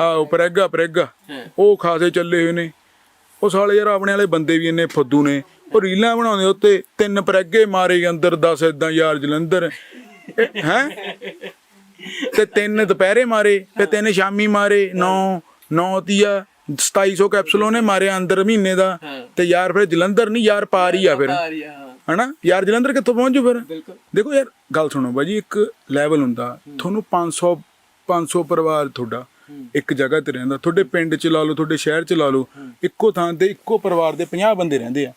ਆਓ ਪ੍ਰੈਗਾ ਪ੍ਰੈਗਾ। ਉਹ ਖਾਸੇ ਚੱਲੇ ਹੋਏ ਨੇ। ਉਹ ਸਾਲੇ ਯਾਰ ਆਪਣੇ ਵਾਲੇ ਬੰਦੇ ਵੀ ਇੰਨੇ ਫੱਦੂ ਨੇ। ਉਹ ਰੀਲਾਂ ਬਣਾਉਂਦੇ ਉੱਤੇ ਤਿੰਨ ਪ੍ਰੈਗੇ ਮਾਰੇ ਅੰਦਰ 10 ਇਦਾਂ ਯਾਰ ਜਲੰਧਰ। ਹੈ? ਤੇ ਤਿੰਨ ਦੁਪਹਿਰੇ ਮਾਰੇ ਤੇ ਤਿੰਨ ਸ਼ਾਮੀ ਮਾਰੇ 9 9 ਤੀਆ 2700 ਕੈਪਸੂਲ ਉਹਨੇ ਮਾਰਿਆ ਅੰਦਰ ਮਹੀਨੇ ਦਾ। ਤੇ ਯਾਰ ਫਿਰ ਜਲੰਧਰ ਨਹੀਂ ਯਾਰ ਪਾਰ ਹੀ ਆ ਫਿਰ। ਹਨਾ? ਯਾਰ ਜਲੰਧਰ ਕਿੱਥੋਂ ਪਹੁੰਚੂ ਫਿਰ? ਦੇਖੋ ਯਾਰ ਗੱਲ ਸੁਣੋ ਬਾਜੀ ਇੱਕ ਲੈਵਲ ਹੁੰਦਾ। ਤੁਹਾਨੂੰ 500 500 ਪਰਿਵਾਰ ਤੁਹਾਡਾ। ਇੱਕ ਜਗ੍ਹਾ ਤੇ ਰਹਿੰਦਾ ਤੁਹਾਡੇ ਪਿੰਡ ਚ ਲਾ ਲਓ ਤੁਹਾਡੇ ਸ਼ਹਿਰ ਚ ਲਾ ਲਓ ਇੱਕੋ ਥਾਂ ਤੇ ਇੱਕੋ ਪਰਿਵਾਰ ਦੇ 50 ਬੰਦੇ ਰਹਿੰਦੇ ਆ।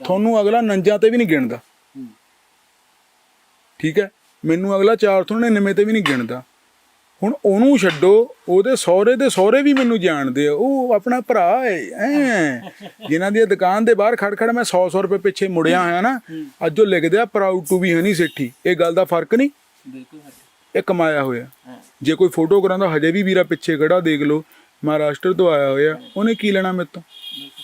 ਤੁਹਾਨੂੰ ਅਗਲਾ ਨੰਜਾਂ ਤੇ ਵੀ ਨਹੀਂ ਗਿਣਦਾ। ਠੀਕ ਹੈ? ਮੈਨੂੰ ਅਗਲਾ 499 ਤੇ ਵੀ ਨਹੀਂ ਗਿਣਦਾ। ਹੁਣ ਉਹਨੂੰ ਛੱਡੋ ਉਹਦੇ ਸਹੁਰੇ ਦੇ ਸਹੁਰੇ ਵੀ ਮੈਨੂੰ ਜਾਣਦੇ ਆ। ਉਹ ਆਪਣਾ ਭਰਾ ਹੈ ਐ ਜਿਨ੍ਹਾਂ ਦੀ ਦੁਕਾਨ ਦੇ ਬਾਹਰ ਖੜ ਖੜ ਮੈਂ 100 100 ਰੁਪਏ ਪਿੱਛੇ ਮੁੜਿਆ ਹੋਇਆ ਨਾ ਅੱਜ ਉਹ ਲਿਖਦੇ ਆ proud to be Honey Sethi. ਇਹ ਗੱਲ ਦਾ ਫ਼ਰਕ ਨਹੀਂ? ਬਿਲਕੁਲ ਇਹ ਕਮਾਇਆ ਹੋਇਆ। ਜੇ ਕੋਈ ਫੋਟੋ ਕਰਾਉਂਦਾ ਹਜੇ ਵੀ ਵੀਰਾ ਪਿੱਛੇ ਖੜਾ ਦੇਖ ਲਓ। ਮਹਾਰਾਸ਼ਟਰ ਤੋਂ ਆਇਆ ਹੋਇਆ ਉਹਨੇ ਕੀ ਲੈਣਾ ਮੇਰੇ ਤੋਂ?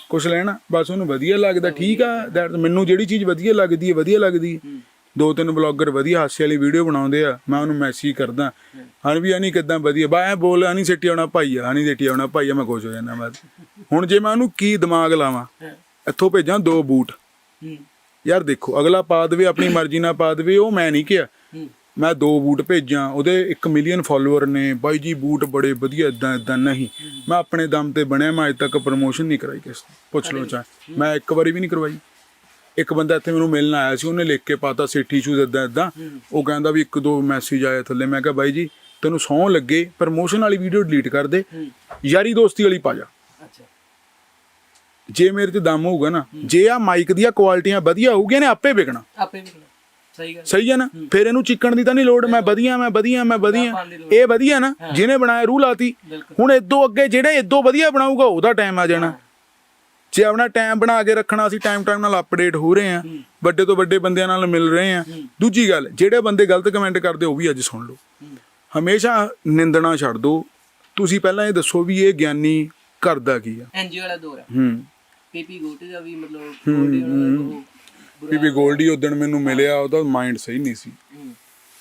ਕੁਛ ਲੈਣਾ? ਬਸ ਉਹਨੂੰ ਵਧੀਆ ਲੱਗਦਾ ਠੀਕ ਆ that ਮੈਨੂੰ ਜਿਹੜੀ ਚੀਜ਼ ਵਧੀਆ ਲੱਗਦੀ ਹੈ ਵਧੀਆ ਲੱਗਦੀ ਹੈ। ਦੋ ਤਿੰਨ ਬਲੌਗਰ ਵਧੀਆ ਹਾਸੇ ਵਾਲੀ ਵੀਡੀਓ ਬਣਾਉਂਦੇ ਆ ਮੈਂ ਉਹਨੂੰ ਮੈਸੇਜ ਕਰਦਾ। ਹਣ ਵੀ ਆਨੀ ਕਿਦਾਂ ਵਧੀਆ ਬਾ ਐ ਬੋਲ ਆਨੀ ਸੱਟੀ ਆਉਣਾ ਭਾਈ ਆ ਆਨੀ ਸੱਟੀ ਆਉਣਾ ਭਾਈ ਆ ਮੈਂ ਖੁਸ਼ ਹੋ ਜਾਂਦਾ ਬਸ। ਹੁਣ ਜੇ ਮੈਂ ਉਹਨੂੰ ਕੀ ਦਿਮਾਗ ਲਾਵਾਂ? ਇੱਥੋਂ ਭੇਜਾਂ ਦੋ ਬੂਟ। ਯਾਰ ਦੇਖੋ ਅਗਲਾ ਪਾ ਦੇਵੇ ਆਪਣੀ ਮਰਜ਼ੀ ਨਾਲ ਪਾ ਦੇਵੇ ਉਹ ਮੈਂ ਨਹੀਂ ਕਿਹਾ। ਮੈਂ ਦੋ ਬੂਟ ਭੇਜਾਂ ਉਹਦੇ 1 ਮਿਲੀਅਨ ਫਾਲੋਅਰ ਨੇ। ਬਾਈ ਜੀ ਬੂਟ ਬੜੇ ਵਧੀਆ ਇਦਾਂ ਇਦਾਂ ਨਹੀਂ। ਮੈਂ ਆਪਣੇ ਦਮ ਤੇ ਬਣਿਆ ਮੈਂ ਅਜੇ ਤੱਕ ਪ੍ਰਮੋਸ਼ਨ ਨਹੀਂ ਕਰਾਈ ਕਿਸ। ਪੁੱਛ ਲਓ ਚਾਹੇ। ਮੈਂ ਇੱਕ ਵਾਰੀ ਵੀ ਨਹੀਂ ਕਰਵਾਈ। ਇੱਕ ਬੰਦਾ ਇੱਥੇ ਮੈਨੂੰ ਮਿਲਣ ਆਇਆ ਸੀ ਉਹਨੇ ਲਿਖ ਕੇ ਪਾਤਾ ਸਿੱਠੀ ਸ਼ੂਜ਼ ਇਦਾਂ ਇਦਾਂ ਉਹ ਕਹਿੰਦਾ ਵੀ ਇੱਕ ਦੋ ਮੈਸੇਜ ਆਇਆ ਥੱਲੇ। ਮੈਂ ਕਿਹਾ ਬਾਈ ਜੀ ਤੈਨੂੰ ਸੌਂ ਲੱਗੇ ਪ੍ਰਮੋਸ਼ਨ ਵਾਲੀ ਵੀਡੀਓ ਡਿਲੀਟ ਕਰ ਦੇ। ਯਾਰੀ ਦੋਸਤੀ ਵਾਲੀ ਪਾ ਜਾ। ਜੇ ਮੇਰੇ ਤੇ ਦਮ ਹੋਊਗਾ ਨਾ ਜੇ ਆ ਮਾਈਕ ਦੀਆਂ ਕੁਆਲਿਟੀਆਂ ਵਧੀਆ ਹੋਊਗੀਆਂ ਨੇ ਆਪੇ ਵਿਕਣਾ। ਆਪੇ ਵੀ ਸਹੀ ਗੱਲ ਸਹੀ ਹੈ ਨਾ? ਫਿਰ ਇਹਨੂੰ ਚਿੱਕਣ ਦੀ ਤਾਂ ਨਹੀਂ ਲੋੜ ਮੈਂ ਵਧੀਆ ਮੈਂ ਵਧੀਆ ਮੈਂ ਵਧੀਆ। ਇਹ ਵਧੀਆ ਨਾ ਜਿਹਨੇ ਬਣਾਇਆ ਰੂਹ ਲਾਤੀ। ਹੁਣ ਇਦੋਂ ਅੱਗੇ ਜਿਹੜੇ ਇਦੋਂ ਵਧੀਆ ਬਣਾਊਗਾ ਉਹਦਾ ਟਾਈਮ ਆ ਜਾਣਾ। ਜੇ ਆਪਣਾ ਟਾਈਮ ਬਣਾ ਕੇ ਰੱਖਣਾ ਅਸੀਂ ਟਾਈਮ ਟਾਈਮ ਨਾਲ ਅਪਡੇਟ ਹੋ ਰਹੇ ਆ ਵੱਡੇ ਤੋਂ ਵੱਡੇ ਬੰਦਿਆਂ ਨਾਲ ਮਿਲ ਰਹੇ ਆ ਦੂਜੀ ਗੱਲ ਜਿਹੜੇ ਬੰਦੇ ਗਲਤ ਕਮੈਂਟ ਕਰਦੇ ਉਹ ਵੀ ਅੱਜ ਸੁਣ ਲਓ। ਹਮੇਸ਼ਾ ਨਿੰਦਣਾ ਛੱਡ ਦਿਓ ਤੁਸੀਂ ਪਹਿਲਾਂ ਇਹ ਦੱਸੋ ਵੀ ਇਹ ਗਿਆਨੀ ਕਰਦਾ ਕੀ ਆ? ਐਨਜੀਓ ਵਾਲਾ ਦੌਰ ਹੈ। ਹੂੰ ਪੀਪੀ ਗੋਟੇ ਦਾ ਵੀ ਮਤਲਬ ਗੋਟੇ ਉਹ ਬੁਰਾ- ਬੀਬੀ ਗੋਲਡੀ ਉਦਣ ਮੈਨੂੰ ਮਿਲਿਆ ਉਹਦਾ ਮਾਈਂਡ ਸਹੀ ਨਹੀਂ ਸੀ।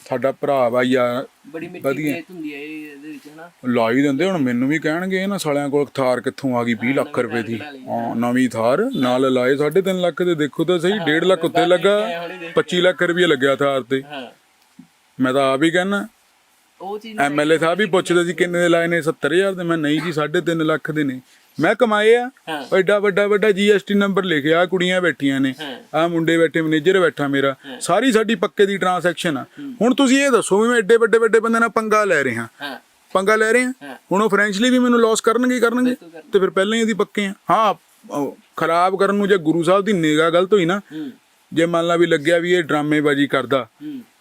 ਸਾਡਾ ਭਰਾ ਵਾ ਯਾਰ ਬੜੀ ਮਿੱਟੀ ਪੇਤ ਹੁੰਦੀ ਹੈ ਇਹ- ਇਹਦੇ ਵਿੱਚ ਹਨਾ? ਲਾ ਹੀ ਦਿੰਦੇ ਹੁਣ ਮੈਨੂੰ ਵੀ ਕਹਿਣਗੇ ਇਹਨਾਂ ਸਾਲਿਆਂ ਕੋਲ ਥਾਰ ਕਿੱਥੋਂ ਆ ਗਈ 20 ਲੱਖ ਰੁਪਏ ਦੀ। ਹਾਂ ਨਵੀਂ ਥਾਰ ਨਾਲ ਲਾਏ 3.5 ਲੱਖ ਦੇ ਦੇਖੋ ਤਾਂ ਸਹੀ 1.5 ਲੱਖ ਉੱਤੇ ਲੱਗਾ 25 ਲੱਖ ਰੁਪਏ ਲੱਗਿਆ ਥਾਰ ਤੇ। ਹਾਂ। ਮੈਂ ਤਾਂ ਆਪ ਹੀ ਕਹਿਣਾ ਉਹ ਚੀਜ਼ ਐਮਐਲਏ ਸਾਹਿਬ ਵੀ ਪੁੱਛਦੇ ਸੀ ਕਿੰਨੇ ਦੇ ਲਾਏ ਨੇ? 70000 ਦੇ। ਮੈਂ ਨਹੀਂ ਜੀ 3.5 ਲੱਖ ਦੇ ਨੇ। ਮੈਂ ਕਮਾਏ ਆ। ਐਡਾ ਵੱਡਾ ਵੱਡਾ ਜੀਐਸਟੀ ਨੰਬਰ ਲਿਖਿਆ ਕੁੜੀਆਂ ਬੈਠੀਆਂ ਨੇ। ਆ ਮੁੰਡੇ ਬੈਠੇ ਮੈਨੇਜਰ ਬੈਠਾ ਮੇਰਾ। ਸਾਰੀ ਸਾਡੀ ਪੱਕੇ ਦੀ ਟ੍ਰਾਂਜੈਕਸ਼ਨ ਆ। ਹੁਣ ਤੁਸੀਂ ਇਹ ਦੱਸੋ ਵੀ ਮੈਂ ਐਡੇ ਵੱਡੇ ਵੱਡੇ ਬੰਦੇ ਨਾਲ ਪੰਗਾ ਲੈ ਰਿਹਾ। ਹਾਂ। ਪੰਗਾ ਲੈ ਰਹੇ ਆ। ਹੁਣ ਉਹ ਫਾਈਨੈਂਸ਼ਲੀ ਵੀ ਮੈਨੂੰ ਲਾਸ ਕਰਨਗੇ ਹੀ ਕਰਨਗੇ। ਤੇ ਫਿਰ ਪਹਿਲਾਂ ਹੀ ਇਹਦੀ ਪੱਕੇ ਆ। ਹਾਂ ਖਰਾਬ ਕਰਨ ਨੂੰ ਜੇ ਗੁਰੂ ਸਾਹਿਬ ਦੀ ਨਿਗਾਹ ਗਲਤ ਹੋਈ ਨਾ ਜੇ ਮੰਨ ਲਾ ਵੀ ਲੱਗਿਆ ਵੀ ਇਹ ਡਰਾਮੇਬਾਜ਼ੀ ਕਰਦਾ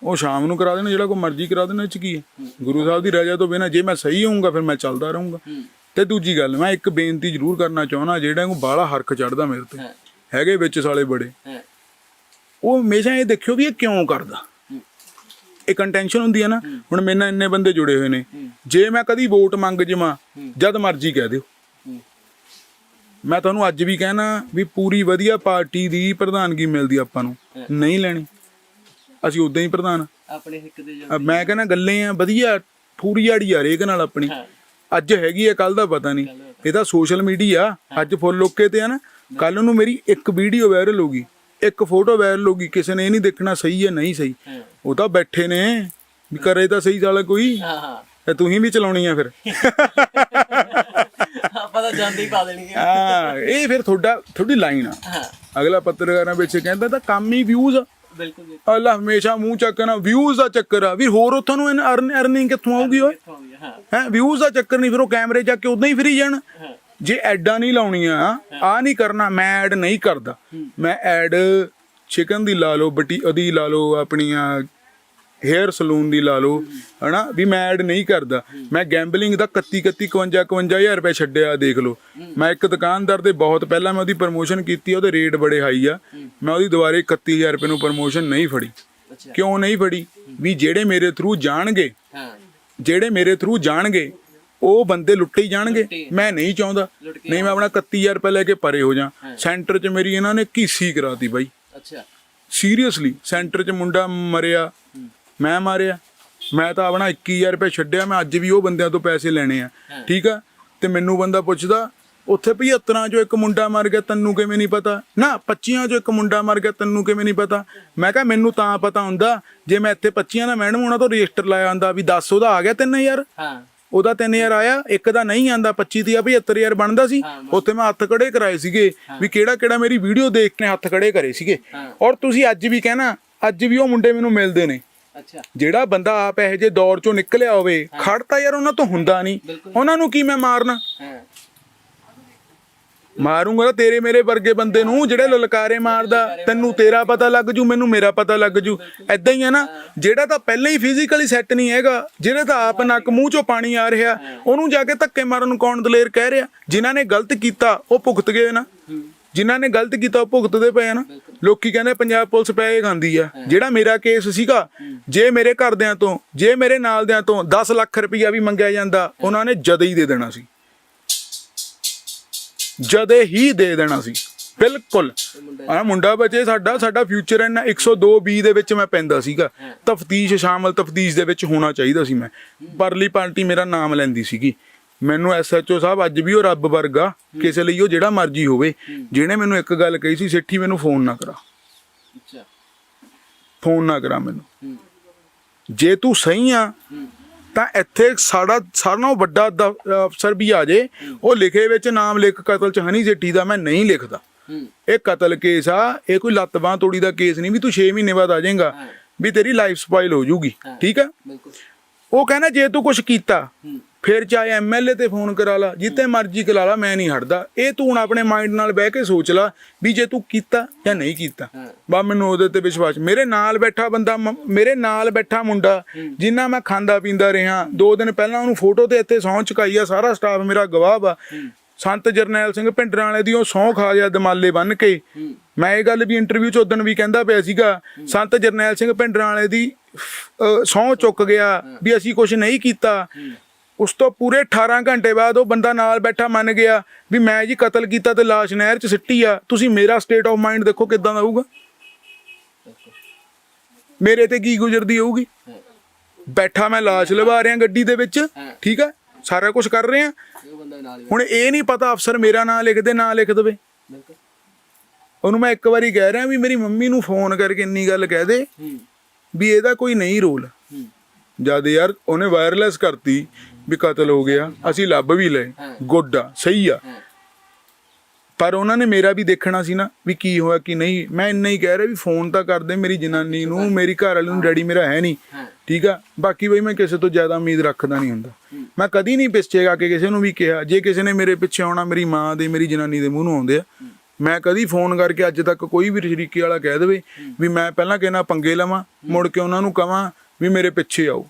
ਉਹ ਸ਼ਾਮ ਨੂੰ ਕਰਾ ਦੇਣਾ ਜਿਹੜਾ ਕੋਈ ਮਰਜ਼ੀ ਕਰਾ ਦੇਣਾ ਇਹ ਚ ਕੀ ਹੈ? ਗੁਰੂ ਸਾਹਿਬ ਦੀ ਰਜ਼ਾ ਤੋਂ ਬਿਨਾਂ ਜੇ ਮੈਂ ਸਹੀ ਹੋਊਂਗਾ ਫਿਰ ਮੈਂ ਚੱਲਦਾ ਰਹੂੰਗਾ। ਤੇ ਦੂਜੀ ਗੱਲ ਮੈਂ ਇੱਕ ਬੇਨਤੀ ਜ਼ਰੂਰ ਕਰਨਾ ਚਾਹੁੰਦਾ ਜਿਹੜਾ ਨੂੰ ਬਾਹਲਾ ਹਰਕ ਚੜਦਾ ਮੇਰੇ ਤੇ। ਹੈਗੇ ਵਿੱਚ ਸਾਲੇ ਬੜੇ। ਉਹ ਹਮੇਸ਼ਾ ਇਹ ਦੇਖਿਓ ਵੀ ਇਹ ਕਿਉਂ ਕਰਦਾ। ਇਹ ਕੰਟੈਂਸ਼ਨ ਹੁੰਦੀ ਹੈ ਨਾ। ਹੁਣ ਮੇਰੇ ਨਾਲ ਇੰਨੇ ਬੰਦੇ ਜੁੜੇ ਹੋਏ ਨੇ। ਜੇ ਮੈਂ ਕਦੀ ਵੋਟ ਮੰਗ ਜਮਾ ਜਦ ਮਰਜ਼ੀ ਕਹਿ ਦਿਓ। ਮੈਂ ਤੁਹਾਨੂੰ ਅੱਜ ਵੀ ਕਹਿਣਾ ਵੀ ਪੂਰੀ ਵਧੀਆ ਪਾਰਟੀ ਦੀ ਪ੍ਰਧਾਨਗੀ ਮਿਲਦੀ ਆਪਾਂ ਨੂੰ। ਨਹੀਂ ਲੈਣੀ। ਅਸੀਂ ਉਦਾਂ ਹੀ ਪ੍ਰਧਾਨ। ਆਪਣੇ ਹਿੱਕ ਦੇ ਜੋ ਅਹ ਮੈਂ ਕਹਿੰਦਾ ਗੱਲੇ ਆ ਵਧੀਆ ਪੂਰੀ ਆੜੀ ਆ ਰੇਕ ਨਾਲ ਆਪਣੀ। ਹਾਂ। ਅੱਜ ਹੈਗੀ ਆ ਕੱਲ ਦਾ ਪਤਾ ਨਹੀਂ। ਇਹ ਤਾਂ ਸੋਸ਼ਲ ਮੀਡੀਆ ਅੱਜ ਫੁੱਲ ਲੋਕੇ ਤੇ ਆ ਨਾ। ਕੱਲ ਨੂੰ ਮੇਰੀ ਇੱਕ ਵੀਡੀਓ ਵਾਇਰਲ ਹੋਗੀ ਇੱਕ ਫੋਟੋ ਵਾਇਰਲ ਹੋਗੀ ਕਿਸੇ ਨੇ ਇਹ ਨਹੀਂ ਦੇਖਣਾ ਸਹੀ ਹੈ ਨਹੀਂ ਸਹੀ। ਹਾਂ। ਉਹ ਤਾਂ ਬੈਠੇ ਨੇ। ਵੀ ਕਰੇ ਤਾਂ ਸਹੀ ਸਾਲਾ ਕੋਈ। ਹਾਂ ਹਾਂ। ਤੇ ਤੁਸੀਂ ਵੀ ਚਲਾਉਣੀ ਆ ਫਿਰ। ਆਪਾਂ ਤਾਂ ਜਾਂਦੇ ਹੀ ਪਾ ਦੇਣੀ ਹੈ ਹਾਂ ਇਹ ਫਿਰ ਤੁਹਾਡਾ ਤੁਹਾਡੀ ਲਾਈਨ ਆ। ਹਾਂ। ਅਗਲਾ ਪੱਤਰਕਾਰਾਂ ਵਿੱਚ ਕਹਿੰਦਾ ਤਾਂ ਕੰਮ ਹੀ ਵਿਊਜ਼ ਆ। ਬਿਲਕੁਲ ਬਿਲਕੁਲ ਅੱਲਾ ਹਮੇਸ਼ਾ ਮੂੰਹ ਚੱਕਣਾ ਵਿਊਜ਼ ਦਾ ਚੱਕਰ ਆ। ਵੀ ਹੋਰ ਉੱਥੋਂ ਨੂੰ ਅਰਨਿੰਗ ਕਿੱਥੋਂ ਆਊਗੀ ਓਏ? ਹੈ, ਵਿਊਜ਼ ਦਾ ਚੱਕਰ ਨਹੀਂ ਫਿਰ ਉਹ ਕੈਮਰੇ ਚੱਕ ਕੇ ਉਦਾਂ ਹੀ ਫਿਰੀ ਜਾਣ। ਜੇ ਐਡਾਂ ਨਹੀਂ ਲਾਉਣੀਆਂ ਆ ਨਹੀਂ ਕਰਨਾ ਮੈਂ ਐਡ ਨਹੀਂ ਕਰਦਾ। ਮੈਂ ਐਡ ਚਿਕਨ ਦੀ ਲਾ ਲਓ ਬਟੀ ਉਹਦੀ ਲਾ ਲਓ ਆਪਣੀਆਂ ਹੇਅਰ ਸਲੂਨ ਦੀ ਲਾ ਲਓ ਹਨਾ? ਵੀ ਮੈਂ ਐਡ ਨਹੀਂ ਕਰਦਾ। ਮੈਂ ਗੈਂਬਲਿੰਗ ਦਾ 31 31 52 51000 ਰੁਪਏ ਛੱਡਿਆ ਦੇਖ ਲਓ। ਮੈਂ ਇੱਕ ਦੁਕਾਨਦਾਰ ਦੇ ਬਹੁਤ ਪਹਿਲਾਂ ਮੈਂ ਉਹਦੀ ਪ੍ਰਮੋਸ਼ਨ ਕੀਤੀ ਉਹਦੇ ਰੇਟ ਬੜੇ ਹਾਈ ਆ। ਮੈਂ ਉਹਦੀ ਦੁਬਾਰੇ 31000 ਰੁਪਏ ਨੂੰ ਪ੍ਰਮੋਸ਼ਨ ਨਹੀਂ ਫੜੀ। ਕਿਉਂ ਨਹੀਂ ਫੜੀ? ਵੀ ਜਿਹੜੇ ਮੇਰੇ ਥਰੂ ਜਾਣਗੇ ਹਾਂ। ਜਿਹੜੇ ਮੇਰੇ ਥਰੂ ਜਾਣਗੇ ਉਹ ਬੰਦੇ ਲੁੱਟੇ ਹੀ ਜਾਣਗੇ। ਮੈਂ ਨਹੀਂ ਚਾਹੁੰਦਾ। ਨਹੀਂ ਮੈਂ ਆਪਣਾ 31000 ਰੁਪਏ ਲੈ ਕੇ ਪਰੇ ਹੋ ਜਾ ਸੈਂਟਰ 'ਚ ਮੇਰੀ ਇਹਨਾਂ ਨੇ ਕੀਸੀ ਕਰਾਤੀ ਬਾਈ। ਅੱਛਾ। ਸੀਰੀਅਸਲੀ ਸੈਂਟਰ 'ਚ ਮੁੰਡਾ ਮਰਿਆ। ਮੈਂ ਮਾਰਿਆ। ਮੈਂ ਤਾਂ ਆਪਣਾ 21000 ਰੁਪਏ ਛੱਡਿਆ ਮੈਂ ਅੱਜ ਵੀ ਉਹ ਬੰਦਿਆਂ ਤੋਂ ਪੈਸੇ ਲੈਣੇ ਆ। ਠੀਕ ਆ? ਤੇ ਮੈਨੂੰ ਬੰਦਾ ਪੁੱਛਦਾ ਉੱਥੇ 75 ਚੋਂ ਇੱਕ ਮੁੰਡਾ ਮਰ ਗਿਆ ਤੈਨੂੰ ਕਿਵੇਂ ਨਹੀਂ ਪਤਾ? ਨਾ 25 ਚੋਂ ਇੱਕ ਮੁੰਡਾ ਮਰ ਗਿਆ ਤੈਨੂੰ ਕਿਵੇਂ ਨਹੀਂ ਪਤਾ? ਮੈਂ ਕਿਹਾ ਮੈਨੂੰ ਤਾਂ ਪਤਾ ਹੁੰਦਾ ਜੇ ਮੈਂ ਇੱਥੇ 25 ਦਾ ਮੈਡਮ ਉਹਨਾਂ ਤੋਂ ਰਜਿਸਟਰ ਲਾਇਆ ਹੁੰਦਾ ਵੀ 10 ਉਹਦਾ ਆ ਗਿਆ 3000 ਹਾਂ। ਉਹਦਾ 3000 ਆਇਆ ਇੱਕ ਦਾ ਨਹੀਂ ਆਂਦਾ 25 ਦੀ ਆ ਵੀ 75000 ਬਣਦਾ ਸੀ। ਉੱਥੇ ਮੈਂ ਹੱਥ ਖੜੇ ਕਰਾਏ ਸੀਗੇ ਵੀ ਕਿਹੜਾ ਕਿਹੜਾ ਮੇਰੀ ਵੀਡੀਓ ਦੇਖ ਕੇ ਹੱਥ ਖੜੇ ਕਰੇ ਸੀਗੇ। ਔਰ ਤੁਸੀਂ ਅੱਜ ਵੀ ਕਹਿਣਾ ਅੱਜ ਵੀ ਉਹ ਮੁੰਡੇ ਮੈਨੂੰ ਮਿਲਦੇ ਨੇ। ਅੱਛਾ। ਜਿਹੜਾ ਬੰਦਾ ਆਪ ਇਹੋ ਜਿਹੇ ਦੌਰ ਚੋਂ ਨਿਕਲਿਆ ਹੋਵੇ ਖੜ ਤਾਂ ਯਾਰ ਉਹਨਾਂ ਤੋਂ ਹੁੰਦਾ ਨਹੀਂ। ਉਹਨਾਂ ਨੂੰ ਕੀ ਮੈਂ ਮਾਰਨਾ? ਹਾਂ। ਮਾਰੂੰਗਾ ਤਾਂ ਤੇਰੇ ਮੇਰੇ ਵਰਗੇ ਬੰਦੇ ਨੂੰ ਜਿਹੜੇ ਲਲਕਾਰੇ ਮਾਰਦਾ ਤੈਨੂੰ ਤੇਰਾ ਪਤਾ ਲੱਗ ਜੂ ਮੈਨੂੰ ਮੇਰਾ ਪਤਾ ਲੱਗ ਜੂ। ਐਦਾਂ ਹੀ ਆ ਨਾ ਜਿਹੜਾ ਤਾਂ ਪਹਿਲਾਂ ਹੀ ਫਿਜ਼ੀਕਲੀ ਸੈੱਟ ਨਹੀਂ ਹੈਗਾ ਜਿਹੜੇ ਤਾਂ ਆਪ ਨੱਕ ਮੂੰਹ ਚੋਂ ਪਾਣੀ ਆ ਰਿਹਾ ਉਹਨੂੰ ਜਾ ਕੇ ਧੱਕੇ ਮਾਰਨ ਨੂੰ ਕੌਣ ਦਲੇਰ ਕਹਿ ਰਿਹਾ? ਜਿਨ੍ਹਾਂ ਨੇ ਗਲਤ ਕੀਤਾ ਉਹ ਭੁਗਤ ਗਏ ਨਾ। ਜਿਨ੍ਹਾਂ ਨੇ ਗਲਤ ਕੀਤਾ ਉਹ ਭੁਗਤਦੇ ਪਏ ਆ ਨਾ। ਲੋਕੀ ਕਹਿੰਦੇ ਪੰਜਾਬ ਪੁਲਿਸ ਪੈਸੇ ਖਾਂਦੀ ਆ। ਜਿਹੜਾ ਮੇਰਾ ਕੇਸ ਸੀਗਾ ਜੇ ਮੇਰੇ ਘਰਦਿਆਂ ਤੋਂ ਜੇ ਮੇਰੇ ਨਾਲਦਿਆਂ ਤੋਂ 10 ਲੱਖ ਰੁਪਈਆ ਵੀ ਮੰਗਿਆ ਜਾਂਦਾ ਉਹਨਾਂ ਨੇ ਜਦ ਹੀ ਦੇ ਦੇਣਾ ਸੀ। ਜਦੇ ਹੀ ਦੇ ਦੇਣਾ ਸੀ। ਬਿਲਕੁਲ। ਆ ਮੁੰਡਾ ਬਚੇ ਸਾਡਾ ਸਾਡਾ ਫਿਊਚਰ ਇਹਨਾਂ 102 ਬੀ ਦੇ ਵਿੱਚ ਮੈਂ ਪੈਂਦਾ ਸੀਗਾ। ਤਫਤੀਸ਼ ਸ਼ਾਮਲ ਤਫਤੀਸ਼ ਦੇ ਵਿੱਚ ਹੋਣਾ ਚਾਹੀਦਾ ਸੀ ਮੈਂ। ਪਰਲੀ ਪਾਰਟੀ ਮੇਰਾ ਨਾਮ ਲੈਂਦੀ ਸੀਗੀ। ਮੈਨੂੰ ਐਸਐਚਓ ਸਾਹਿਬ ਅੱਜ ਵੀ ਉਹ ਰੱਬ ਵਰਗਾ ਕਿਸੇ ਲਈ ਉਹ ਜਿਹੜਾ ਮਰਜ਼ੀ ਹੋਵੇ। ਜਿਹਨੇ ਮੈਨੂੰ ਇੱਕ ਗੱਲ ਕਹੀ ਸੀ ਸੇਠੀ ਮੈਨੂੰ ਫੋਨ ਨਾ ਕਰਾ। ਅੱਛਾ। ਫੋਨ ਨਾ ਕਰਾ ਮੈਨੂੰ। ਜੇ ਤੂੰ ਸਹੀ ਆ ਤਾਂ ਇੱਥੇ ਸਾਡਾ ਸਾਰਿਆਂ ਨਾਲੋਂ ਵੱਡਾ ਅਫਸਰ ਵੀ ਆ ਜੇ। ਉਹ ਲਿਖੇ ਵਿੱਚ ਨਾਮ ਲਿਖ ਕਤਲ ਚ ਹਨੀ ਸੇਠੀ ਦਾ ਮੈਂ ਨਹੀਂ ਲਿਖਦਾ। ਇਹ ਕਤਲ ਕੇਸ ਆ ਇਹ ਕੋਈ ਲੱਤ ਬਾਂਹ ਤੋੜੀ ਦਾ ਕੇਸ ਨਹੀਂ ਵੀ ਤੂੰ 6 ਮਹੀਨੇ ਬਾਅਦ ਆ ਜਾਏਗਾ ਵੀ ਤੇਰੀ ਲਾਈਫ ਸਪਾਈਲ ਹੋ ਜੂਗੀ। ਠੀਕ ਆ? ਉਹ ਕਹਿੰਦਾ ਜੇ ਤੂੰ ਕੁਝ ਕੀਤਾ ਫਿਰ ਚਾਹੇ ਐਮਐਲਏ ਤੇ ਫੋਨ ਕਰਾ ਲਾ ਜਿੱਤੇ ਮਰਜ਼ੀ ਕਰਾ ਲਾ ਮੈਂ ਨਹੀਂ ਹਟਦਾ। ਇਹ ਤੂੰ ਹੁਣ ਆਪਣੇ ਮਾਈਂਡ ਨਾਲ ਬਹਿ ਕੇ ਸੋਚ ਲਾ ਵੀ ਜੇ ਤੂੰ ਕੀਤਾ ਜਾਂ ਨਹੀਂ ਕੀਤਾ। ਬਾ ਮੈਨੂੰ ਉਹਦੇ ਤੇ ਵਿਸ਼ਵਾਸ। ਮੇਰੇ ਨਾਲ ਬੈਠਾ ਬੰਦਾ ਮੇਰੇ ਨਾਲ ਬੈਠਾ ਮੁੰਡਾ ਜਿੰਨਾ ਮੈਂ ਖਾਂਦਾ ਪੀਂਦਾ ਰਿਹਾ ਦੋ ਦਿਨ ਪਹਿਲਾਂ ਉਹਨੂੰ ਫੋਟੋ ਤੇ ਇੱਥੇ ਸਹੁੰ ਚੁਕਾਈ ਆ ਸਾਰਾ ਸਟਾਫ ਮੇਰਾ ਗਵਾਹ ਵਾ। ਸੰਤ ਜਰਨੈਲ ਸਿੰਘ ਭਿੰਡਰਾਂ ਵਾਲੇ ਦੀ ਉਹ ਸਹੁੰ ਖਾ ਗਿਆ ਦਮਾਲੇ ਬੰਨ ਕੇ। ਮੈਂ ਇਹ ਗੱਲ ਵੀ ਇੰਟਰਵਿਊ ਚ ਉਦੋਂ ਵੀ ਕਹਿੰਦਾ ਪਿਆ ਸੀਗਾ ਸੰਤ ਜਰਨੈਲ ਸਿੰਘ ਭਿੰਡਰਾਂ ਵਾਲੇ ਦੀ ਸਹੁੰ ਚੁੱਕ ਗਿਆ ਵੀ ਅਸੀਂ ਕੁਝ ਨਹੀਂ ਕੀਤਾ। ਉਸ ਤੋਂ ਪੂਰੇ 18 ਘੰਟੇ ਬਾਅਦ ਉਹ ਬੰਦਾ ਨਾਲ ਬੈਠਾ ਮੰਨ ਗਿਆ ਵੀ ਮੈਂ ਜੀ ਕਤਲ ਕੀਤਾ ਤੇ ਲਾਸ਼ ਨਹਿਰ ਚ ਸਿੱਟੀ ਆ। ਤੁਸੀਂ ਮੇਰਾ ਸਟੇਟ ਆਫ ਮਾਈਂਡ ਦੇਖੋ ਕਿਦਾਂ ਦਾ ਹੋਊਗਾ। ਮੇਰੇ ਤੇ ਕੀ ਗੁਜ਼ਰਦੀ ਹੋਊਗੀ। ਬੈਠਾ ਮੈਂ ਲਾਸ਼ ਲਵਾ ਰਿਹਾ ਗੱਡੀ ਦੇ ਵਿੱਚ ਠੀਕ ਆ? ਸਾਰਾ ਕੁਝ ਕਰ ਰਹੇ। ਆ ਹੁਣ ਇਹ ਨਹੀਂ ਪਤਾ ਅਫਸਰ ਮੇਰਾ ਨਾਂ ਲਿਖ ਦੇ ਨਾਂ ਲਿਖ ਦੇਵੇ। ਉਹਨੂੰ ਮੈਂ ਇੱਕ ਵਾਰੀ ਕਹਿ ਰਿਹਾ ਵੀ ਮੇਰੀ ਮੰਮੀ ਨੂੰ ਫੋਨ ਕਰਕੇ ਇੰਨੀ ਗੱਲ ਕਹਿ ਦੇ ਵੀ ਇਹਦਾ ਕੋਈ ਨਹੀਂ ਰੋਲ। ਹੂੰ ਜਦ ਯਾਰ ਉਹਨੇ ਵਾਇਰਲੈਸ ਕਰਤੀ ਵੀ ਕਤਲ ਹੋ ਗਿਆ ਅਸੀਂ ਲੱਭ ਵੀ ਲਏ। ਗੁੱਡ ਆ ਸਹੀ ਆ। ਪਰ ਉਹਨਾਂ ਨੇ ਮੇਰਾ ਵੀ ਦੇਖਣਾ ਸੀ ਨਾ ਵੀ ਕੀ ਹੋਇਆ ਕੀ ਨਹੀਂ। ਮੈਂ ਇੰਨਾ ਹੀ ਕਹਿ ਰਿਹਾ ਵੀ ਫੋਨ ਤਾਂ ਕਰਦੇ ਮੇਰੀ ਜਨਾਨੀ ਨੂੰ ਮੇਰੀ ਘਰ ਵਾਲੀ ਨੂੰ ਡੈਡੀ ਮੇਰਾ ਹੈ ਨਹੀਂ। ਠੀਕ ਆ? ਬਾਕੀ ਬਈ ਮੈਂ ਕਿਸੇ ਤੋਂ ਜ਼ਿਆਦਾ ਉਮੀਦ ਰੱਖਦਾ ਨਹੀਂ ਹੁੰਦਾ। ਮੈਂ ਕਦੀ ਨਹੀਂ ਪਿੱਛੇ ਆ ਕੇ ਕਿਸੇ ਨੂੰ ਵੀ ਕਿਹਾ। ਜੇ ਕਿਸੇ ਨੇ ਮੇਰੇ ਪਿੱਛੇ ਆਉਣਾ ਮੇਰੀ ਮਾਂ ਦੇ ਮੇਰੀ ਜਨਾਨੀ ਦੇ ਮੂੰਹ ਨੂੰ ਆਉਂਦੇ ਆ ਮੈਂ ਕਦੀ ਫੋਨ ਕਰਕੇ ਅੱਜ ਤੱਕ ਕੋਈ ਵੀ ਸ਼ਰੀਕੇ ਵਾਲਾ ਕਹਿ ਦੇਵੇ ਵੀ ਮੈਂ ਪਹਿਲਾਂ ਕਿਹਨਾਂ ਪੰਗੇ ਲਵਾਂ ਮੁੜ ਕੇ ਉਹਨਾਂ ਨੂੰ ਕਵਾਂ ਵੀ ਮੇਰੇ ਪਿੱਛੇ ਆਓ।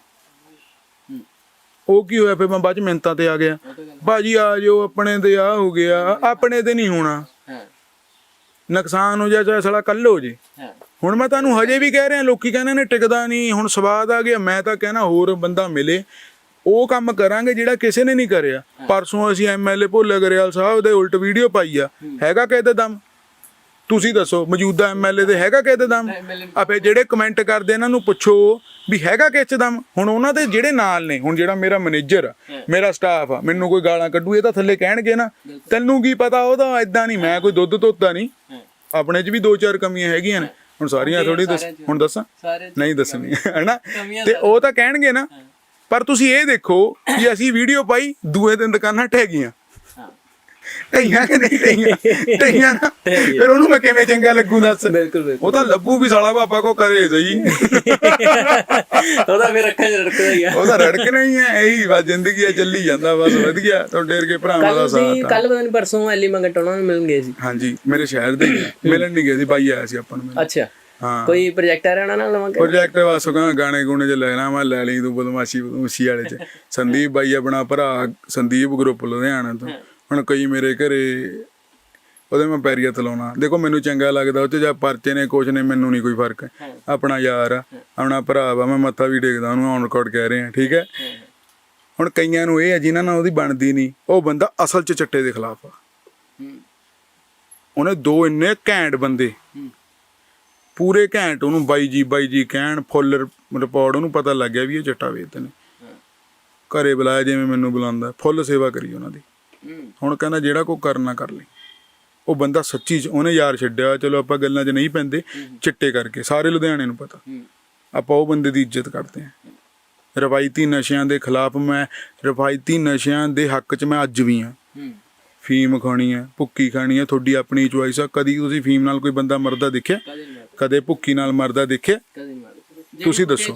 ਉਹ ਕੀ ਹੋਇਆ? ਫਿਰ ਮੈਂ ਬਾਅਦ ਚ ਮਿੰਤਾਂ ਤੇ ਆ ਗਿਆ। ਬਾਜੀ ਆ ਜਾਓ ਆਪਣੇ ਤੇ ਆ ਹੋ ਗਿਆ। ਆਪਣੇ ਤੇ ਨਹੀਂ ਹੋਣਾ। ਨੁਕਸਾਨ ਹੋ ਜਾ ਚਾਹੇ ਸਾਲਾ ਕੱਲ ਹੋ ਜੇ। ਹਾਂ। ਹੁਣ ਮੈਂ ਤੁਹਾਨੂੰ ਹਜੇ ਵੀ ਕਹਿ ਰਿਹਾ ਲੋਕੀ ਕਹਿੰਦੇ ਨੇ ਟਿਕਦਾ ਨਹੀਂ ਹੁਣ ਸਵਾਦ ਆ ਗਿਆ। ਮੈਂ ਤਾਂ ਕਹਿਣਾ ਹੋਰ ਬੰਦਾ ਮਿਲੇ। ਉਹ ਕੰਮ ਕਰਾਂਗੇ ਜਿਹੜਾ ਕਿਸੇ ਨੇ ਨਹੀਂ ਕਰਿਆ। ਪਰਸੋਂ ਅਸੀਂ ਐਮਐਲਏ ਭੋਲੇ ਗਰੇਵਾਲ ਸਾਹਿਬ ਦੇ ਉਲਟ ਵੀਡੀਓ ਪਾਈ ਆ। ਹੈਗਾ ਕਿਤੇ ਦਮ? ਤੁਸੀਂ ਦੱਸੋ ਮੌਜੂਦਾ ਐਮਐਲਏ ਦੇ ਹੈਗਾ ਕਿਤੇ ਦਮ? MLA ਆਪੇ ਜਿਹੜੇ ਕਮੈਂਟ ਕਰਦੇ ਇਹਨਾਂ ਨੂੰ ਪੁੱਛੋ ਵੀ ਹੈਗਾ ਕਿਸ ਦਮ? ਹੁਣ ਉਹਨਾਂ ਦੇ ਜਿਹੜੇ ਨਾਲ ਨੇ ਹੁਣ ਜਿਹੜਾ ਮੇਰਾ ਮੈਨੇਜਰ ਮੇਰਾ ਸਟਾਫ ਆ ਮੈਨੂੰ ਕੋਈ ਗਾਲਾਂ ਕੱਢੂ ਇਹ ਤਾਂ ਥੱਲੇ ਕਹਿਣਗੇ ਨਾ। ਤੈਨੂੰ ਕੀ ਪਤਾ ਉਹਦਾ ਇਦਾਂ ਨਹੀਂ ਮੈਂ ਕੋਈ ਦੁੱਧ ਧੋਤਾ ਨਹੀਂ। ਆਪਣੇ 'ਚ ਵੀ ਦੋ ਚਾਰ ਕਮੀਆਂ ਹੈਗੀਆਂ ਨੇ। ਹੁਣ ਸਾਰੀਆਂ ਥੋੜੀ ਦੱਸ। ਹੁਣ ਦੱਸਾਂ? ਨਹੀਂ ਦੱਸਣੀ ਹੈਨਾ? ਤੇ ਉਹ ਤਾਂ ਕਹਿਣਗੇ ਨਾ ਪਰ ਤੁਸੀਂ ਇਹ ਦੇਖੋ ਕਿ ਅਸੀਂ ਵੀਡੀਓ ਪਾਈ ਦੂਏ ਦਿਨ ਦੁਕਾਨਾਂ ਠਹਿ ਗਈਆਂ। ਢਈਆਂ ਕਿ ਨਹੀਂ ਢਈਆਂ ਢਈਆਂ ਨਾ। ਫਿਰ ਉਹਨੂੰ ਮੈਂ ਕਿਵੇਂ ਚੰਗਾ ਲੱਗੂ ਦੱਸ? ਬਿਲਕੁਲ ਬਿਲਕੁਲ। ਉਹ ਤਾਂ ਲੱਭੂ ਵੀ ਸਾਲਾ ਪਾਪਾ ਕੋ ਕਰੇ ਸਹੀ। ਉਹਦਾ ਫਿਰ ਅੱਖਾਂ 'ਚ ਰੜਕਦਾ ਹੀ ਆ। ਉਹ ਤਾਂ ਰੜਕਣਾ ਹੀ ਹੈ ਇਹੀ ਬਸ ਜ਼ਿੰਦਗੀ ਆ ਚੱਲੀ ਜਾਂਦਾ ਬਸ ਵਧੀਆ। ਤੁਹਾਡੇ ਵਰਗੇ ਭਰਾਵਾਂ ਦਾ ਸਾਥ ਤੁਸੀਂ ਕੱਲ ਪਤਾ ਨਹੀਂ ਪਰਸੋਂ ਐਲੀ ਮੰਗਟ ਉਹਨਾਂ ਨੂੰ ਮਿਲਣ ਗਏ ਸੀ ਹਾਂਜੀ ਮੇਰੇ ਸ਼ਹਿਰ ਦੇ ਹੀ ਆ। ਮਿਲਣ ਨਹੀਂ ਗਏ ਸੀ ਬਾਈ ਆਇਆ ਸੀ ਆਪਾਂ ਨੂੰ ਮਿਲਣ। ਅੱਛਾ। ਹਾਂ। ਕੋਈ ਪ੍ਰੋਜੈਕਟ ਆ ਰਿਹਾ ਉਹਨਾਂ ਨਾਲ ਲਵਾਂਗੇ ਪ੍ਰੋਜੈਕਟ ਵਾਸੋ ਕਹਾਂ ਗਾਣੇ ਗੁਣੇ ਚ ਲੈਣਾ ਮੈਂ ਲੈ ਲਈ ਤੂੰ ਬਦਮਾਸ਼ੀ ਬਦਮਾਸ਼ੀ ਵਾਲੇ ਚ। ਸੰਦੀਪ ਬਾਈ ਆਪਣਾ ਭਰਾ ਸੰਦੀਪ ਗਰੁੱਪ ਲੁਧਿਆਣਾ ਤੋਂ। ਹੁਣ ਕਈ ਮੇਰੇ ਘਰੇ ਉਹਦੇ ਮੈਂ ਪੈਰੀ ਹੱਥ ਲਾਉਣਾ ਦੇਖੋ ਮੈਨੂੰ ਚੰਗਾ ਲੱਗਦਾ ਉਹ ਚ ਜਾਂ ਪਰਚੇ ਨੇ ਕੁਛ ਨੇ ਮੈਨੂੰ ਨਹੀਂ ਕੋਈ ਫ਼ਰਕ। ਆਪਣਾ ਯਾਰ ਆ ਆਪਣਾ ਭਰਾ ਵਾ ਮੈਂ ਮੱਥਾ ਵੀ ਟੇਕਦਾ ਉਹਨੂੰ ਔਨ ਰਿਕਾਰਡ ਕਹਿ ਰਹੇ ਆ ਠੀਕ ਹੈ? ਹੁਣ ਕਈਆਂ ਨੂੰ ਇਹ ਹੈ ਜਿਨ੍ਹਾਂ ਨਾਲ ਉਹਦੀ ਬਣਦੀ ਨਹੀਂ ਉਹ ਬੰਦਾ ਅਸਲ ਚ ਚੱਟੇ ਦੇ ਖਿਲਾਫ ਆ। ਉਹਨੇ ਦੋ ਇੰਨੇ ਘੈਂਟ ਬੰਦੇ। ਪੂਰੇ ਘੈਂਟ ਉਹਨੂੰ ਬਾਈ ਜੀ ਬਾਈ ਜੀ ਕਹਿਣ ਫੁੱਲ ਰਿਪੋਰਟ ਉਹਨੂੰ ਪਤਾ ਲੱਗ ਗਿਆ ਵੀ ਇਹ ਚਿੱਟਾ ਵੇਚਦੇ ਨੇ। ਘਰੇ ਬੁਲਾਇਆ ਜਿਵੇਂ ਮੈਨੂੰ ਬੁਲਾਉਂਦਾ ਫੁੱਲ ਸੇਵਾ ਕਰੀ ਉਹਨਾਂ ਦੀ। ਹੁਣ ਕਹਿੰਦਾ ਜਿਹੜਾ ਕੋ ਕਰਨਾ ਕਰ ਲਈ ਉਹ ਬੰਦਾ ਸੱਚੀ ਚ ਉਹਨੇ ਯਾਰ ਛੱਡਿਆ ਚਲੋ ਆਪਾਂ ਗੱਲਾਂ 'ਚ ਨਹੀਂ ਪੈਂਦੇ ਚਿੱਟੇ ਕਰਕੇ ਸਾਰੇ ਲੁਧਿਆਣੇ ਨੂੰ ਪਤਾ। ਆਪਾਂ ਉਹ ਬੰਦੇ ਦੀ ਇੱਜ਼ਤ ਕਰਦੇ ਹਾਂ। ਰਵਾਇਤੀ ਨਸ਼ਿਆਂ ਦੇ ਖਿਲਾਫ ਮੈਂ ਰਵਾਇਤੀ ਨਸ਼ਿਆਂ ਦੇ ਹੱਕ 'ਚ ਮੈਂ ਅੱਜ ਵੀ ਹਾਂ। ਫੀਮ ਖਾਣੀ ਹੈ ਭੁੱਕੀ ਖਾਣੀ ਹੈ ਤੁਹਾਡੀ ਆਪਣੀ ਚੁਆਇਸ ਆ। ਕਦੀ ਤੁਸੀਂ ਫੀਮ ਨਾਲ ਕੋਈ ਬੰਦਾ ਮਰਦਾ ਦੇਖਿਆ? ਕਦੇ ਭੁੱਕੀ ਨਾਲ ਮਰਦਾ ਦੇਖਿਆ? ਤੁਸੀਂ ਦੱਸੋ।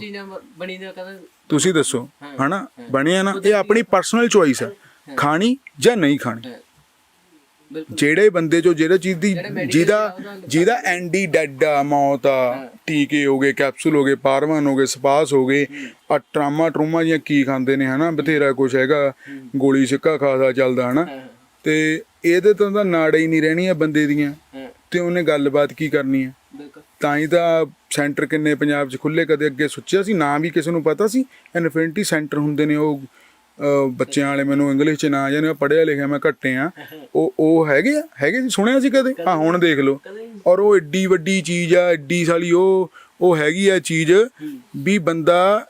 ਤੁਸੀਂ ਦੱਸੋ। ਹਨਾ? ਬਣਿਆ ਨਾ ਇਹ ਆਪਣੀ ਪਰਸਨਲ ਚੁਆਇਸ ਹੈ ਖਾਣੀ ਜਾਂ ਨਹੀਂ ਖਾਣੀ? ਜਿਹੜੇ ਬੰਦੇ ਜੋ ਜਿਹੜੇ ਚੀਜ਼ ਦੀ ਜਿਹਦਾ ਜਿਹਦਾ ਐਂਡੀ ਡੈਡ ਆ ਮੌਤ ਆ ਟੀਕੇ ਹੋ ਗਏ ਕੈਪਸੂਲ ਹੋ ਗਏ ਪਾਰਵਨ ਹੋ ਗਏ ਸਪਾਸ ਹੋ ਗਏ ਆ ਟਰਾਮਾ ਟਰੂਮਾ ਜੀਆਂ ਕੀ ਖਾਂਦੇ ਨੇ ਹਨਾ? ਬਥੇਰਾ ਕੁਝ ਹੈਗਾ ਗੋਲੀ ਸਿੱਕਾ ਖਾਸਾ ਚੱਲਦਾ ਹਨਾ? ਤੇ ਇਹਦੇ ਤੋਂ ਤਾਂ ਨਾੜੇ ਹੀ ਨਹੀਂ ਰਹਿਣੀਆਂ ਬੰਦੇ ਦੀਆਂ। ਤੇ ਉਹਨੇ ਗੱਲਬਾਤ ਕੀ ਕਰਨੀ ਬਿਲਕੁਲ। ਤਾਂ ਹੀ ਤਾਂ ਸੈਂਟਰ ਕਿੰਨੇ ਪੰਜਾਬ 'ਚ ਖੁੱਲੇ ਕਦੇ ਅੱਗੇ ਸੋਚਿਆ ਸੀ ਨਾਂ ਵੀ ਕਿਸੇ ਨੂੰ ਪਤਾ ਸੀ? ਇਨਫਿਨਿਟੀ ਸੈਂਟਰ ਹੁੰਦੇ ਨੇ ਉਹ ਬੱਚਿਆਂ ਵਾਲੇ ਮੈਨੂੰ ਇੰਗਲਿਸ਼ 'ਚ ਨਾਂ ਜਾਨੇ ਪੜਿਆ ਲਿਖਿਆ ਮੈਂ ਘੱਟੇ ਆ। ਉਹ ਉਹ ਹੈਗੇ ਆ? ਹੈਗੇ ਜੀ? ਸੁਣਿਆ ਸੀ ਕਦੇ? ਆ ਹੁਣ ਦੇਖ ਲਓ। ਔਰ ਉਹ ਏਡੀ ਵੱਡੀ ਚੀਜ਼ ਆ ਏਡੀ ਸਾਲੀ ਉਹ ਉਹ ਹੈਗੀ ਆ ਚੀਜ਼ ਵੀ ਬੰਦਾ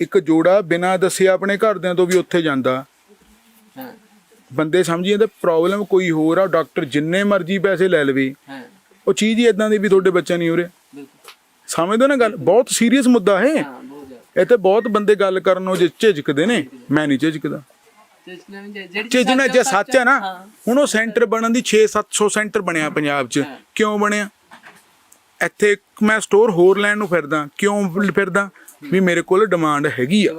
ਇੱਕ ਜੋੜਾ ਬਿਨਾਂ ਦੱਸੇ ਆਪਣੇ ਘਰਦਿਆਂ ਤੋਂ ਵੀ ਉੱਥੇ ਜਾਂਦਾ। ਹਾਂ। ਬੰਦੇ ਸਮਝੀ ਜਾਂਦੇ ਪ੍ਰੋਬਲਮ ਕੋਈ ਹੋਰ ਆ ਡਾਕਟਰ ਜਿੰਨੇ ਮਰਜ਼ੀ ਪੈਸੇ ਲੈ ਲਵੇ। ਹਾਂ। ਉਹ ਚੀਜ਼ ਹੀ ਇਦਾਂ ਦੀ ਵੀ ਤੁਹਾਡੇ ਬੱਚਾ ਨਹੀਂ ਹੋ ਰਿਹਾ ਸਮਝਦੇ ਨਾ ਗੱਲ? ਬਹੁਤ ਸੀਰੀਅਸ ਮੁੱਦਾ ਹੈ। ਹਾਂ ਇੱਥੇ ਬਹੁਤ ਬੰਦੇ ਗੱਲ ਕਰਨ ਨੂੰ ਜੇ ਝਿਜਕਦੇ ਨੇ ਮੈਂ ਨਹੀਂ ਝਿਜਕਦਾ। ਝਿਜਣਾ ਜੇ ਸੱਚ ਹੈ ਨਾ। ਹੁਣ ਉਹ ਸੈਂਟਰ ਬਣਨ ਦੀ 6-700 ਸੈਂਟਰ ਬਣਿਆ ਪੰਜਾਬ 'ਚ। ਕਿਉਂ ਬਣਿਆ? ਇੱਥੇ ਮੈਂ ਸਟੋਰ ਹੋਰ ਲੈਣ ਨੂੰ ਫਿਰਦਾ ਕਿਉਂ ਫਿਰਦਾ? ਵੀ ਮੇਰੇ ਕੋਲ ਡਿਮਾਂਡ ਹੈਗੀ ਆ।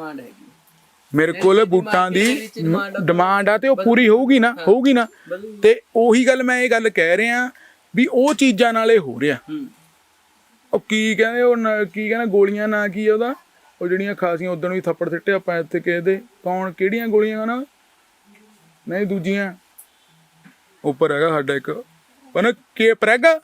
ਮੇਰੇ ਕੋਲ ਬੂਟਾਂ ਦੀ ਡਿਮਾਂਡ ਆ। ਤੇ ਉਹ ਪੂਰੀ ਹੋਊਗੀ ਨਾ ਹੋਊਗੀ ਨਾ। ਤੇ ਉਹੀ ਗੱਲ ਮੈਂ ਇਹ ਗੱਲ ਕਹਿ ਰਿਹਾ ਵੀ ਉਹ ਚੀਜ਼ਾਂ ਨਾਲ ਹੋ ਰਿਹਾ। ਉਹ ਕੀ ਕਹਿੰਦੇ ਉਹ ਕੀ ਕਹਿੰਦੇ ਗੋਲੀਆਂ ਨਾ ਕੀ ਉਹਦਾ? ਉਹ ਜਿਹੜੀਆਂ ਖਾਸੀਆਂ ਉਦੋਂ ਵੀ ਥੱਪੜ ਸਿੱਟੇ ਆਪਾਂ ਇੱਥੇ ਕਿਸੇ ਦੇ ਕੌਣ ਕਿਹੜੀਆਂ ਗੋਲੀਆਂ ਨਾ ਨਹੀਂ, ਦੂਜੀਆਂ। ਉੱਪਰ ਹੈਗਾ ਸਾਡਾ ਇੱਕ ਉਹਨੇ ਕੇ ਪ੍ਰੈਗਾ?